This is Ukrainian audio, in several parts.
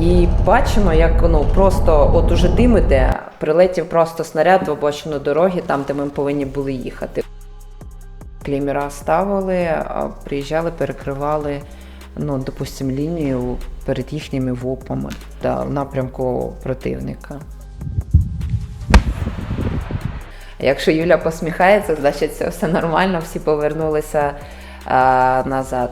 І бачимо, як ну просто от уже дим іде, прилетів просто снаряд в обочину дороги, там, де ми повинні були їхати. Клімера ставили, приїжджали, перекривали, ну, допустимо, лінію перед їхніми ВОПами да, в напрямку противника. Якщо Юля посміхається, значить все нормально, всі повернулися а, назад.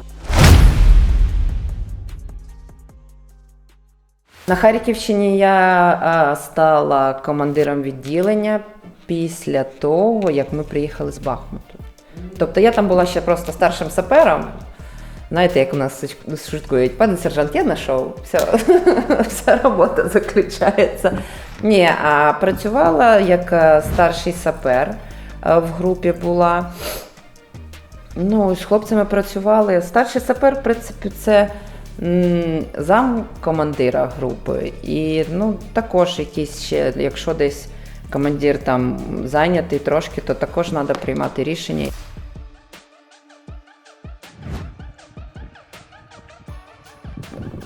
На Харківщині я стала командиром відділення після того, як ми приїхали з Бахмуту. Тобто я там була ще просто старшим сапером. Знаєте, як у нас шуткують, пане сержант, я знайшов, все, вся робота заключається. Ні, а працювала як е, старший сапер е, в групі була. Ну, з хлопцями працювали. Старший сапер, в принципі, це зам командира групи. І ну, також якийсь ще, якщо десь командир там зайнятий трошки, то також треба приймати рішення.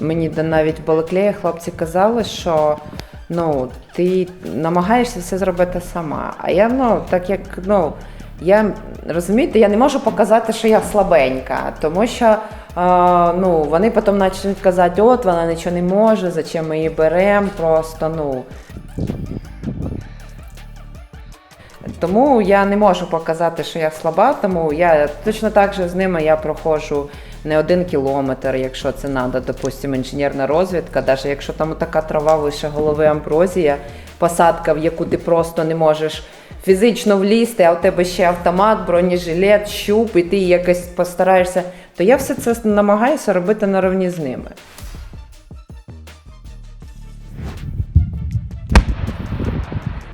Мені навіть в Балаклеї хлопці казали, що ну, ти намагаєшся все зробити сама. А я, ну, так як, ну, я розумієте, я не можу показати, що я слабенька, тому що е, ну, вони потім почнуть казати, от вона нічого не може, зачем ми її беремо, просто ну. Тому я не можу показати, що я слаба, тому я точно так же з ними я проходжу не один кілометр, якщо це треба, допустимо, інженерна розвідка, навіть якщо там така трава вище голови амброзія, посадка, в яку ти просто не можеш фізично влізти, а у тебе ще автомат, бронежилет, щуп, і ти якось постараєшся, то я все це намагаюся робити наравні з ними.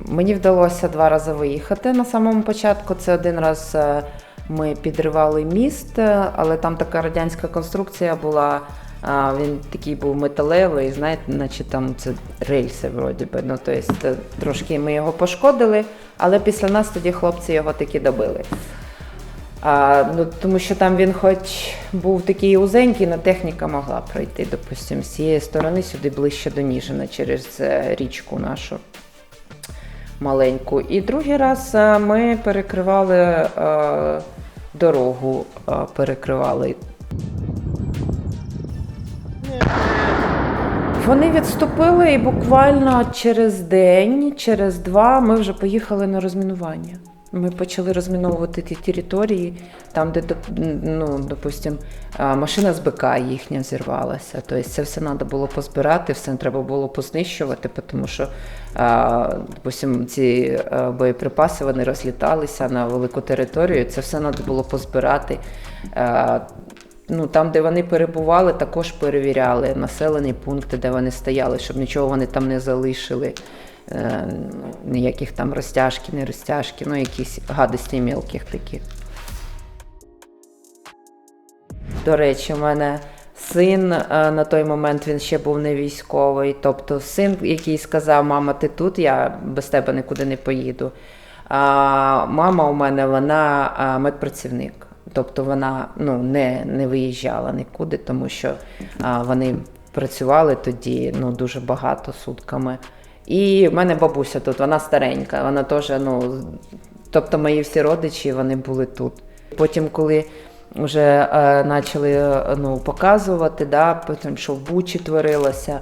Мені вдалося два рази виїхати на самому початку. Це один раз е, ми підривали міст, е, але там така радянська конструкція була. А, Він такий був металевий, знаєте, наче там це рельси, вроді би. Ну, то есть, е, трошки ми його пошкодили, але після нас тоді хлопці його таки добили. А, ну, тому що там він хоч був такий узенький, але техніка могла пройти, допустимо, з цієї сторони сюди ближче до Ніжина через е, річку нашу маленьку. І другий раз е, ми перекривали е, дорогу, е, перекривали. Вони відступили і буквально через день, через два ми вже поїхали на розмінування. Ми почали розміновувати ті території, там, де, ну, допустим, машина з БК їхня зірвалася. Тобто це все треба було позбирати, все треба було познищувати, тому що, а, допустим, ці боєприпаси вони розліталися на велику територію. Це все треба було позбирати. Ну, там, де вони перебували, також перевіряли населені пункти, де вони стояли, щоб нічого вони там не залишили. Е, ніяких там розтяжки, не розтяжки, ну якісь гадості мілких таких. До речі, у мене син е, на той момент він ще був не військовий. Тобто син, який сказав, мама, ти тут, я без тебе нікуди не поїду. А мама у мене вона медпрацівник. Тобто вона ну, не, не виїжджала нікуди, тому що а, вони працювали тоді ну, дуже багато сутками. І в мене бабуся тут, вона старенька, вона теж, ну, тобто мої всі родичі вони були тут. Потім, коли вже е, почали е, ну, показувати, да, потім, що в Бучі творилося,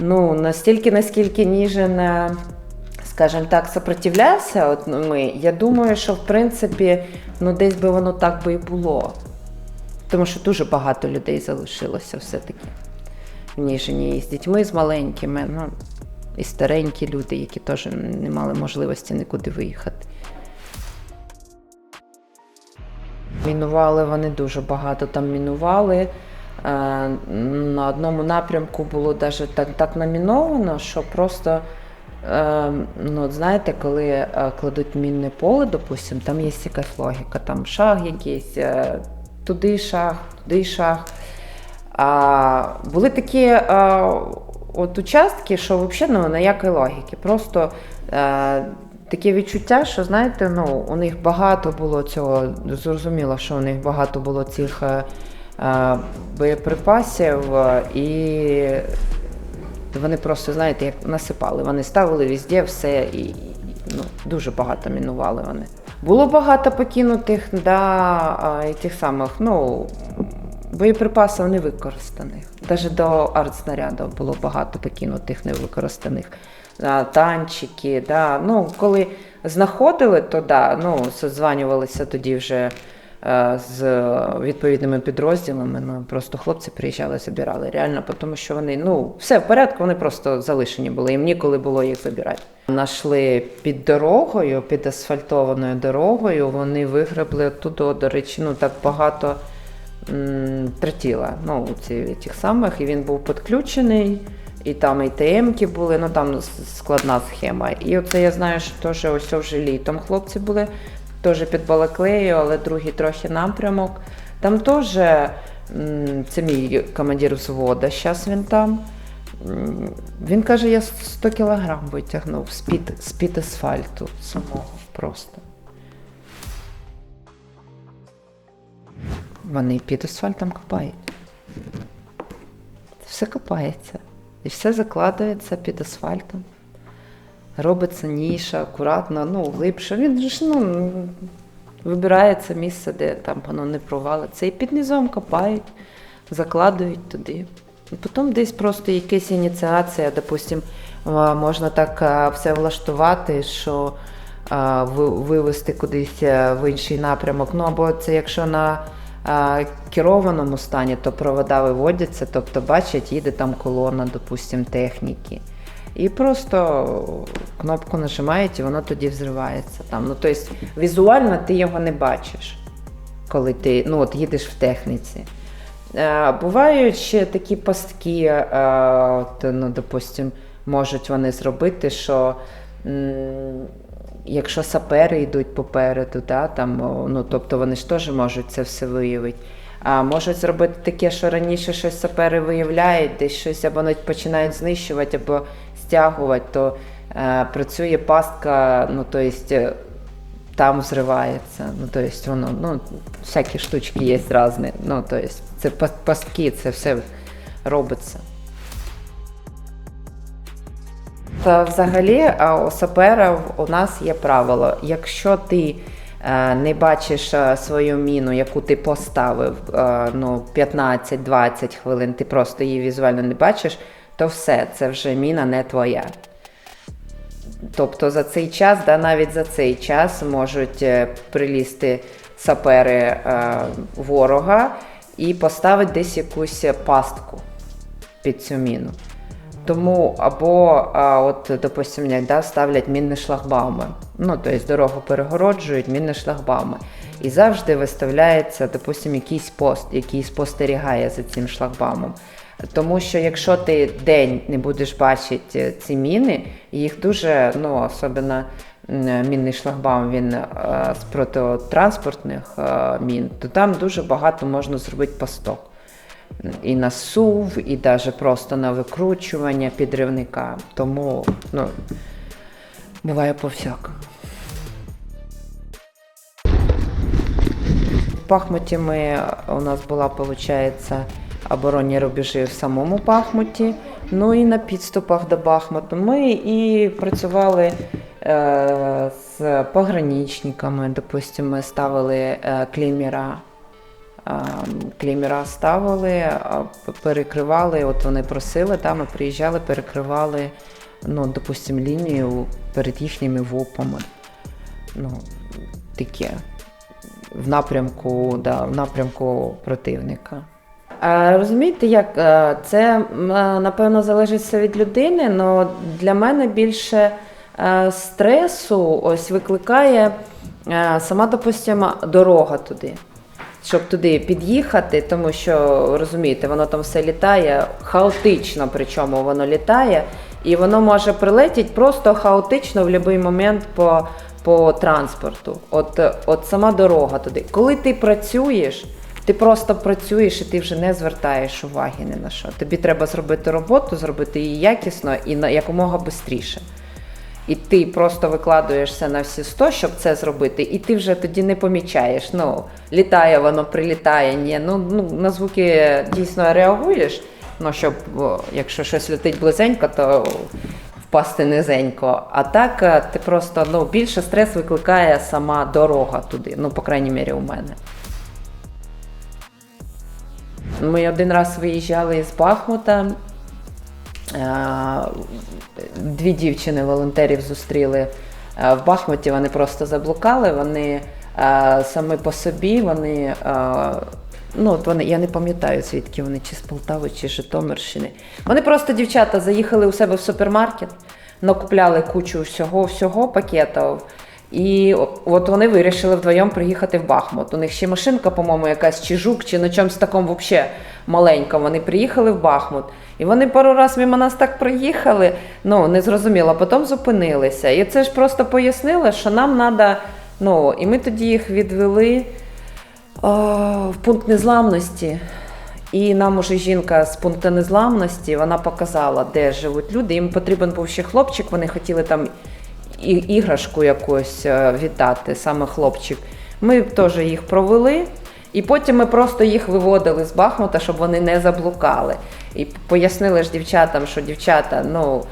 ну, настільки, наскільки Ніжин, е, скажімо так, сопротивлявся, от ми, я думаю, що в принципі ну, десь би воно так би і було. Тому що дуже багато людей залишилося все-таки в Ніжині і з дітьми, з маленькими, ну, і старенькі люди, які теж не мали можливості нікуди виїхати. Мінували вони дуже багато там мінували. Е, На одному напрямку було навіть так, так наміновано, що просто, ну, знаєте, коли е, кладуть мінне поле, допустим, там є якась логіка, там шаг якийсь, е, туди шаг, туди шаг. А були такі е, от участки, що взагалі ну, ніякої логіки. Просто е, таке відчуття, що знаєте, ну, у них багато було цього, зрозуміло, що у них багато було цих е, боєприпасів, і Вони просто, знаєте, як насипали. Вони ставили везде все і, ну, дуже багато мінували вони. Було багато покинутих, да, тих самих, ну, боєприпасів невикористаних. Навіть до артснарядів було багато покинутих невикористаних. Танчики, да. ну, коли знаходили, то да, ну, созванювалися тоді вже з відповідними підрозділами. Ну, просто хлопці приїжджали, забирали. Реально, тому що вони, ну, все в порядку, вони просто залишені були. Їм ніколи було їх забирати. Нашли під дорогою, під асфальтованою дорогою, вони вигребли туди, до речі, ну так багато м, тротіла. Ну, ці, самих, і він був підключений. І там і ТМ-ки були, ну там складна схема. І оце я знаю, що теж ось вже літом хлопці були, теж під Балаклею, але другий трохи напрямок. Там теж це мій командир взвода, зараз він там. Він каже, я 100 кілограм витягнув з-під, з-під асфальту самого просто. Вони під асфальтом копають. Все копається. І все закладається під асфальтом. Робиться ніша, акуратно, ну, глибше. Він ж ну, вибирається місце, де там воно не провалиться. І під низом копають, закладують туди. І потім десь просто якась ініціація, допустим, можна так все влаштувати, що вивести кудись в інший напрямок. Ну або це якщо на керованому стані, то провода виводяться, тобто бачать, їде там колона, допустим, техніки. І просто кнопку нажимають, і воно тоді взривається. Там. Ну, тобто візуально ти його не бачиш, коли ти ну, от їдеш в техніці. Е, бувають ще такі пастки, е, от, ну, допустим, можуть вони зробити, що м, якщо сапери йдуть попереду, да, там, ну, тобто вони ж теж можуть це все виявити. А можуть зробити таке, що раніше щось сапери виявляють, десь щось або починають знищувати, або стягувати, то е, працює пастка, ну, то есть, е, там взривається. Ну, то есть воно, ну, всякі штучки є різні. Ну, то есть, це пастки, це все робиться. Та взагалі у саперів у нас є правило. Якщо ти е, не бачиш е, свою міну, яку ти поставив ну, 15-20 хвилин, ти просто її візуально не бачиш, то все, це вже міна не твоя. Тобто за цей час, да, навіть за цей час можуть е, прилізти сапери е, ворога і поставити десь якусь пастку під цю міну. Тому або, а, от, допустим, да, ставлять мінні шлагбауми. Ну, тобто дорогу перегороджують мінні шлагбауми. І завжди виставляється, допустим, якийсь пост, який спостерігає за цим шлагбаумом. Тому що якщо ти день не будеш бачити ці міни, їх дуже, ну, особливо мінний шлагбаум, він е, з протитранспортних е, мін, то там дуже багато можна зробити пасток і на сув, і навіть просто на викручування підривника. Тому ну, буває по всякому. В Пахмуті ми, у нас була, виходить, оборонні рубежі в самому Пахмуті, ну і на підступах до Бахмуту. Ми і працювали е, з пограничниками, допустимо, ми ставили е, клімера а, клімера ставили, перекривали, от вони просили, там ми приїжджали, перекривали, ну, допустим, лінію перед їхніми ВОПами. Ну, таке. В напрямку, да, в напрямку противника. Розумієте, як е, це е, напевно залежить від людини, але для мене більше е, стресу ось викликає сама, допустимо, дорога туди щоб туди під'їхати, тому що розумієте, воно там все літає хаотично, причому воно літає, і воно може прилетіти просто хаотично в будь-який момент по, по транспорту. От, от сама дорога туди. Коли ти працюєш, ти просто працюєш і ти вже не звертаєш уваги ні на що. Тобі треба зробити роботу, зробити її якісно і на якомога швидше. І ти просто викладуєшся на всі 100, щоб це зробити, і ти вже тоді не помічаєш. Ну, літає воно, прилітає, ні. Ну, ну на звуки дійсно реагуєш, Ну, щоб якщо щось летить близенько, то впасти низенько. А так е, ти просто ну, більше стрес викликає сама дорога туди. Ну, по крайній мірі, у мене. Ми один раз виїжджали з Бахмута. Е, Дві дівчини волонтерів зустріли е, в Бахмуті. Вони просто заблукали. Вони е, самі по собі, вони. Ну, от вони, я не пам'ятаю, звідки вони, чи з Полтави, чи з Житомирщини. Вони просто, дівчата, заїхали у себе в супермаркет, накупляли кучу всього, всього пакетів. І от вони вирішили вдвоєм приїхати в Бахмут. У них ще машинка, по-моєму, якась чи жук, чи на чомусь такому взагалі маленька. Вони приїхали в Бахмут. І вони пару разів мимо нас так проїхали, ну не зрозуміло, потім зупинилися. І це ж просто пояснили, що нам треба. Ну, і ми тоді їх відвели о, в пункт незламності. І нам уже жінка з пункту незламності вона показала, де живуть люди. Їм потрібен був ще хлопчик, вони хотіли там іграшку якусь е, віддати, саме хлопчик. Ми теж їх провели, і потім ми просто їх виводили з Бахмута, щоб вони не заблукали. І пояснили ж дівчатам, що дівчата, ну.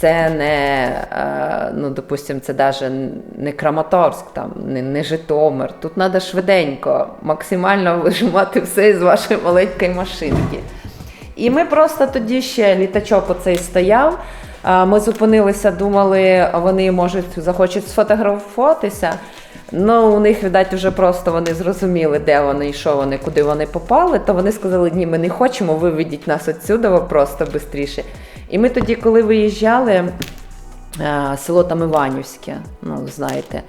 Це не, е, ну, допустимо, це навіть не Краматорськ, там, не, не Житомир. Тут треба швиденько, максимально вижимати все з вашої маленької машинки. І ми просто тоді ще літачок оцей стояв. Ми зупинилися, думали, вони можуть захочуть сфотографуватися. Ну, у них, видать, вже просто вони зрозуміли, де вони і що вони, куди вони попали. То вони сказали, ні, ми не хочемо, виведіть нас отсюди просто швидше. І ми тоді, коли виїжджали, е, село там Іванівське, ну знаєте,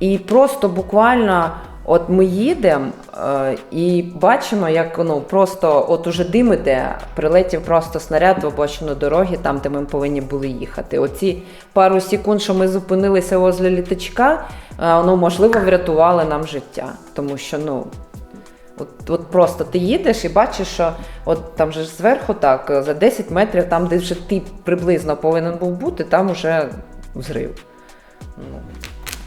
і просто буквально. От ми їдемо е, і бачимо, як ну просто от уже димите, прилетів просто снаряд в обочину дороги, там, де ми повинні були їхати. Оці пару секунд, що ми зупинилися возле літачка, е, ну можливо врятували нам життя, тому що ну. От, от просто ти їдеш і бачиш, що от там же зверху так, за 10 метрів, там, де вже ти приблизно повинен був бути, там уже взрив. Ну,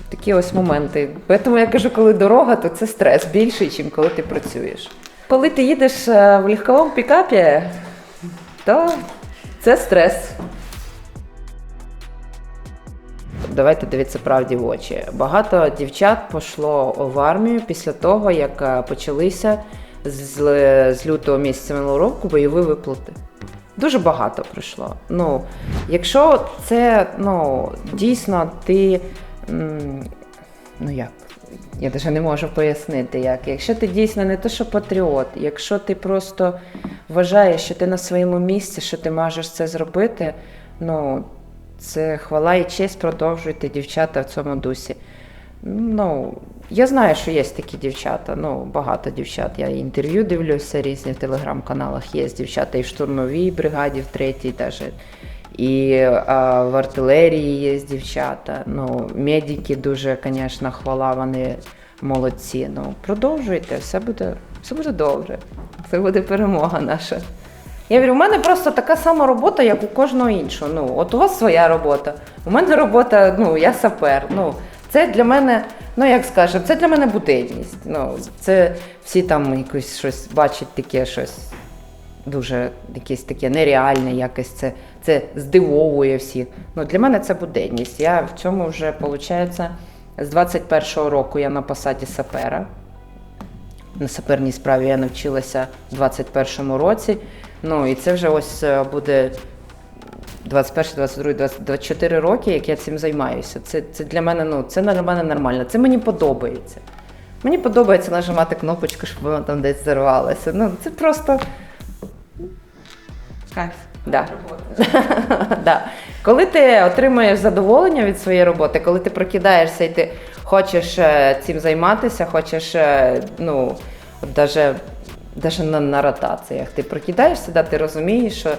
такі ось моменти. Тому я кажу, коли дорога, то це стрес більший, ніж коли ти працюєш. Коли ти їдеш е, в легковому пікапі, то це стрес. Давайте дивитися правді в очі. Багато дівчат пішло в армію після того, як е, почалися з, з лютого місяця минулого року бойові виплати. Дуже багато прийшло. Ну, якщо це ну, дійсно ти. Ну як? Я навіть не можу пояснити, як. Якщо ти дійсно не то, що патріот, якщо ти просто вважаєш, що ти на своєму місці, що ти можеш це зробити, ну це хвала і честь, продовжуйте дівчата в цьому дусі. Ну, я знаю, що є такі дівчата, ну, багато дівчат. Я інтерв'ю дивлюся різні в телеграм-каналах. Є дівчата і в штурмовій бригаді, в третій теж. І а, в артилерії є дівчата. Ну, медики дуже, звісно, хвала, вони молодці. Ну, продовжуйте, все буде, все буде добре. Це буде перемога наша. Я говорю, у мене просто така сама робота, як у кожного іншого. Ну, от у вас своя робота. У мене робота, ну, я сапер. Ну, це для мене, ну як скажемо, це для мене буденність. Ну, це всі там якось щось бачать таке щось дуже якесь таке нереальне, якось це, це здивовує всіх. Ну, для мене це буденність. Я в цьому вже, виходить, з 21-го року я на посаді сапера. На саперній справі я навчилася в 21-му році. Ну і це вже ось е, буде 21, 22, 24 роки, як я цим займаюся. Це, це для мене, ну, це для мене нормально. Це мені подобається. Мені подобається нажимати кнопочку, щоб воно там десь зарвалося. Ну, це просто. Кайф. Да. да. Коли ти отримуєш задоволення від своєї роботи, коли ти прокидаєшся і ти хочеш е, цим займатися, хочеш, е, ну, даже, даже на, на ротаціях, ти прокидаєшся, да, ти розумієш, що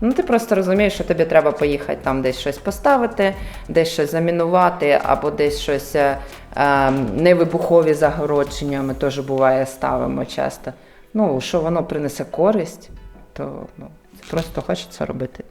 ну, ти просто розумієш, що тобі треба поїхати там десь щось поставити, десь щось замінувати, або десь щось е, е, невибухові загородження, ми теж буває ставимо часто. Ну, що воно принесе користь, то ну, просто хочеться робити.